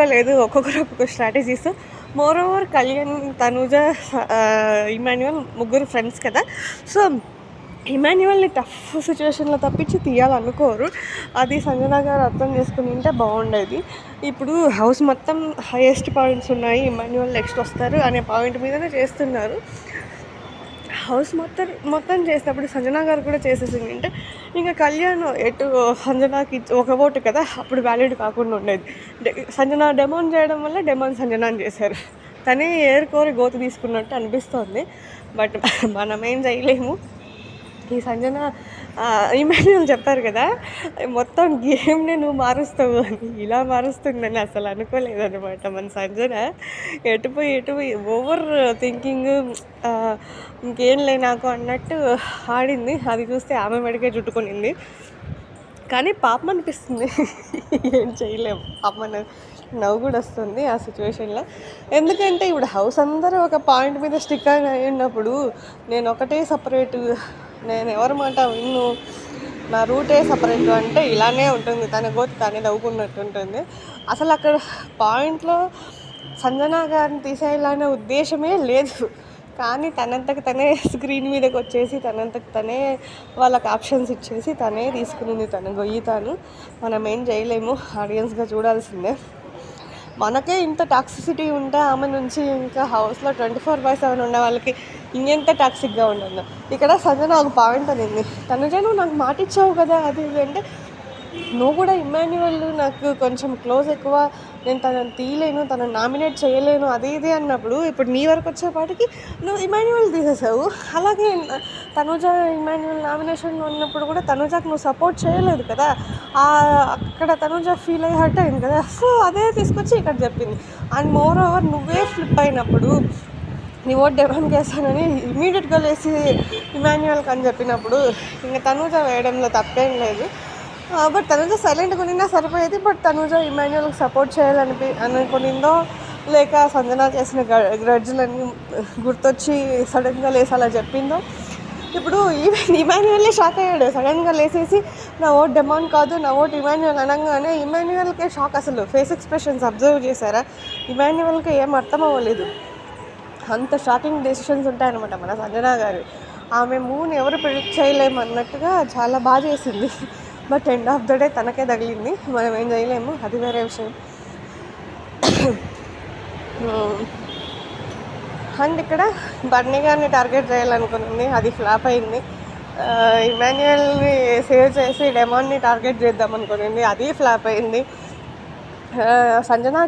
లేదు ఒక్కొక్కరు ఒక్కొక్క strategies moreover Kalyan Tanuja Emmanuel ముగ్గురు ఫ్రెండ్స్ కదా. సో ఇమాన్యువల్ని టఫ్ సిచ్యువేషన్లో తప్పించి తీయాలనుకోరు. అది సంజన గారు అర్థం చేసుకుని ఉంటే బాగుండేది. ఇప్పుడు హౌస్ మొత్తం హైయెస్ట్ పాయింట్స్ ఉన్నాయి. ఇమాన్యువల్ నెక్స్ట్ వస్తారు అనే పాయింట్ మీదనే చేస్తున్నారు. హౌస్ మొత్తం మొత్తం చేసినప్పుడు సంజన గారు కూడా చేసేసింది అంటే ఇంకా కళ్యాణ్ ఎటు సంజనాకి ఒక ఓటు కదా అప్పుడు వ్యాలిడ్ కాకుండా ఉండేది. డె- సంజన డెమోన్ చేయడం వల్ల డెమోన్ సంజనాని చేశారు. తనే ఏరుకోరి గోతు తీసుకున్నట్టు అనిపిస్తోంది. బట్ మనం ఏం చేయలేము. ఈ సంజన ఇమాన్యుల్ చెప్పారు కదా మొత్తం గేమ్ని నువ్వు మారుస్తావు అని. ఇలా మారుస్తుందని అసలు అనుకోలేదన్నమాట మన సంజన. ఎటుపోయి ఎటుపోయి ఓవర్ థింకింగ్ ఇంకేం లే నాకు అన్నట్టు ఆడింది. అది చూస్తే ఆమె మెడకే చుట్టుకునింది. కానీ పాపం అనిపిస్తుంది. ఏం చేయలేము పాపను నవ్వు కూడా వస్తుంది ఆ సిచ్యువేషన్లో. ఎందుకంటే ఇప్పుడు హౌస్ అందరూ ఒక పాయింట్ మీద స్టిక్ అయి ఉన్నప్పుడు నేను ఒకటే సపరేట్ నేను ఎవరి మాట విన్ను? నా రూటే సపరేట్ అంటే ఇలానే ఉంటుంది. తన గోతి తానే దవ్వుకున్నట్టు ఉంటుంది. అసలు అక్కడ పాయింట్లో సంజన గారిని తీసేయాలనే ఉద్దేశమే లేదు. కానీ తనంతకు తనే స్క్రీన్ మీదకి వచ్చేసి తనంతకు తనే వాళ్ళకి ఆప్షన్స్ ఇచ్చేసి తనే తీసుకునింది తన గొయ్యి తాను. మనం ఏం చేయలేము. ఆడియన్స్గా చూడాల్సిందే. మనకే ఇంత టాక్సిసిటీ ఉంటే ఆమె నుంచి ఇంకా హౌస్లో ట్వంటీ ఫోర్ బై సెవెన్ ఉండే వాళ్ళకి ఇంకెంత టాక్సిక్గా ఉండదు ఇక్కడ సంజన ఒక పాయింట్ అనింది. తనుజ నువ్వు నాకు మాట ఇచ్చావు కదా అది ఇది అంటే నువ్వు కూడా ఇమాన్యువల్ నాకు కొంచెం క్లోజ్ ఎక్కువ. నేను తనని తీయలేను తనని నామినేట్ చేయలేను అది ఇది అన్నప్పుడు ఇప్పుడు నీ వరకు వచ్చేపాటికి నువ్వు ఇమాన్యువల్ తీసేసావు. అలాగే తనుజ ఇమాన్యువల్ నామినేషన్ ఉన్నప్పుడు కూడా తనుజకు నువ్వు సపోర్ట్ చేయలేదు కదా. అక్కడ తనుజ ఫీల్ అయ్యి హర్ట్ అయింది కదా. సో అదే తీసుకొచ్చి ఇక్కడ చెప్పింది. అండ్ మోర్ ఓవర్ నువ్వే ఫ్లిప్ అయినప్పుడు నీ ఓట్ డెవన్ చేస్తానని ఇమీడియట్గా లేసి ఇమాన్యువల్కి అని చెప్పినప్పుడు ఇంకా తనుజ వేయడంలో తప్పేం లేదు. బట్ తనుజ సైలెంట్గా కొనినా సరిపోయేది బట్ తనుజ ఇమాన్యువల్కి సపోర్ట్ చేయాలనిపి అనుకునిందో లేక సంజన చేసిన గ్రడ్జ్లన్నీ గుర్తొచ్చి సడన్గా లేసి అలా చెప్పిందో. ఇప్పుడు ఈవెన్ ఇమాన్యువల్లే షాక్ అయ్యాడు. సడన్గా లేసేసి నా ఓట్ డెమాన్ కాదు నా ఓట్ ఇమాన్యువల్ అనగానే ఇమాన్యువల్కే షాక్ అసలు. ఫేస్ ఎక్స్ప్రెషన్స్ అబ్జర్వ్ చేశారా? ఇమాన్యువల్కి ఏం అర్థం అవ్వలేదు. అంత షాకింగ్ డెసిషన్స్ ఉంటాయన్నమాట మన సంజన గారు. ఆమె మూన్ ఎవరు ప్రిడిక్ట్ చేయలేము అన్నట్టుగా చాలా బాగా చేసింది. But end of the day తనకే తగిలింది. మనం ఏం చేయలేము. అది వేరే విషయం. అండ్ ఇక్కడ బర్నీ గారిని టార్గెట్ చేయాలనుకునింది. అది ఫ్లాప్ అయింది. ఇమాన్యుయల్ని సేవ్ చేసి డెమాన్ని టార్గెట్ చేద్దాం అనుకునింది అది ఫ్లాప్ అయింది. సంజన